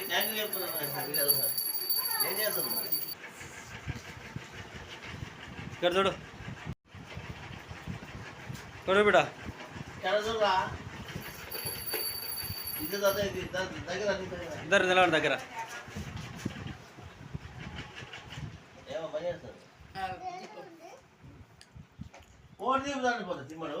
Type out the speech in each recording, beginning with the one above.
Tank tank చెప్తున్నాను ఏం చేస్తుంది ఇక్కడ చూడు. చూడు దగ్గర ఇద్దరు నిలబడి దగ్గర. ఓడి తీపుదాన్ని పోతే తిమ్మడు.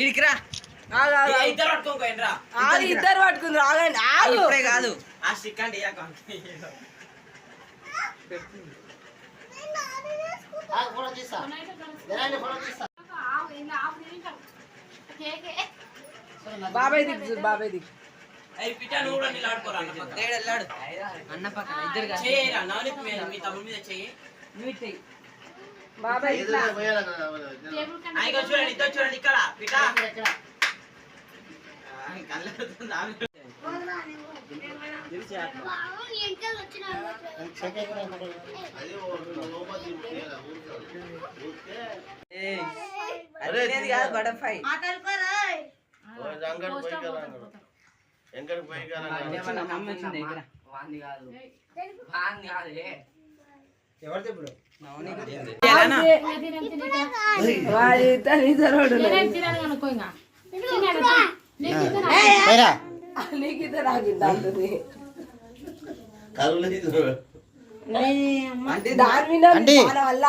ఇడికిరా. ఇద్దరు పట్టుకుంది. ఆగండి. ఆగు. ఇప్పుడే కాదు. ఆ స్టిక్ అంటే ఆ, ఫోటో తీస్తా. జనాన్ని ఫోటో తీస్తా. బాబాయ్ దిక్కు బాబాయ్ దిక్కు. అన్న పక్కన? ఇద్దరు మీ తమ్ముడి మీద చెయ్యి. చూడండి ఇద్దరు చూడండి ఇక్కడ పిటా కాదు బటర్ఫ్లై. రంగడు పోయి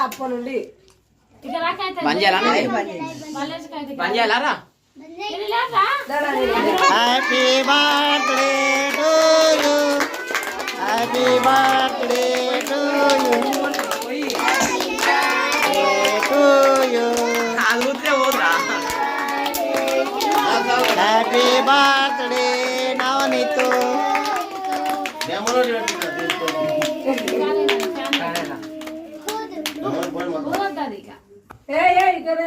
అప్ప నుండి బంద్ చేయాలా బంద్ చేయాలా దాడా నీ- Happy birthday to you happy birthday to you to you అది ఊరికే పోదురా హ్యాపీ బర్త్డే నవనీత్ నెమరు పెట్టుకున్నా తీసుకోండి. నెమరు పోయి మొత్తం. ఏయ్, ఏయ్, ఇక్కడే.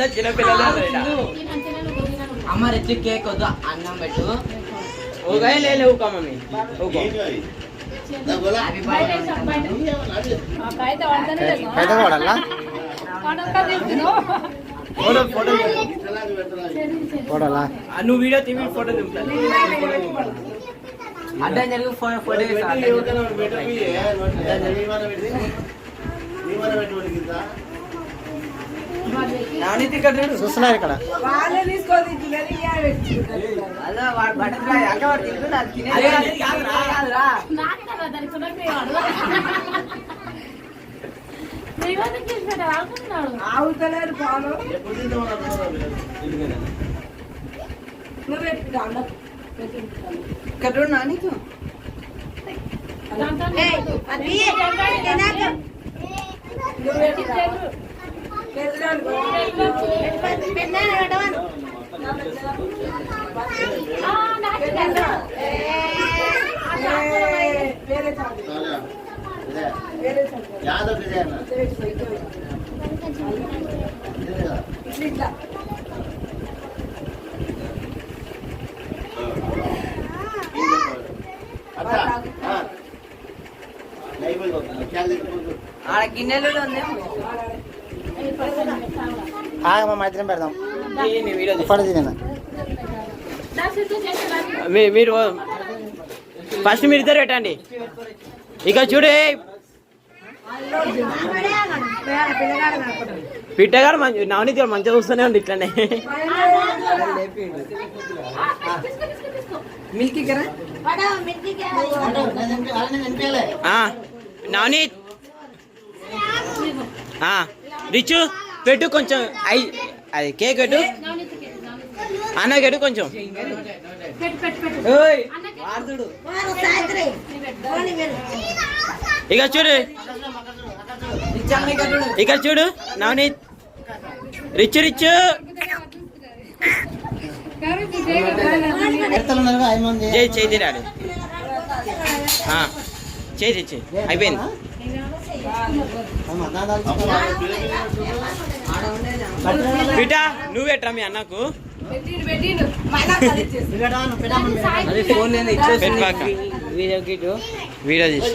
అందరు చిన్నపిల్లలు అమ్మ రెచ్చి కేక్ వద్దు అన్నం పెట్టు ఊగా లేలే ఊకా మమ్మీ ఊకో నువ్వు వీడియో తీవి ఫోటో దింపుతాను అడ్డం జరిగి ఫోటో ఫోటో ఎవరికైనా చూస్తున్నారు ఇక్కడ. ఆగుతలేరు పాలు? నువ్వు పెట్టుకుంటా ఇక్కడ చూడు నానికి నువ్వు పెట్టుకుంటా యాదవ్ ఇట్లా ఆడ గిన్నెలు ఉందేమో. ఆగమ్మ మైత్రం పెడదాం. మీరు ఫస్ట్ మీరు ఇద్దరు పెట్టండి. ఇక చూడే పిట్టగాడు మంచి నవనీతి గారు మంచిగా చూస్తూనే ఉండి ఇట్లనే. మిల్కీ కదా ఆ, నవనీత్ ఆ, రిచు పెట్టు కొంచెం. ఐ అది కేక్ పెట్టు. అన్న పెట్టు కొంచెం. ఇక చూడు. ఇక్కడ చూడు నవనీత్. రిచు రిచు. చేతి రాడు చేతి చేయి అయిపోయింది. బిడ్డ నువ్వెట్రా మీ అన్నకు. వీడియో వీడియో చేసి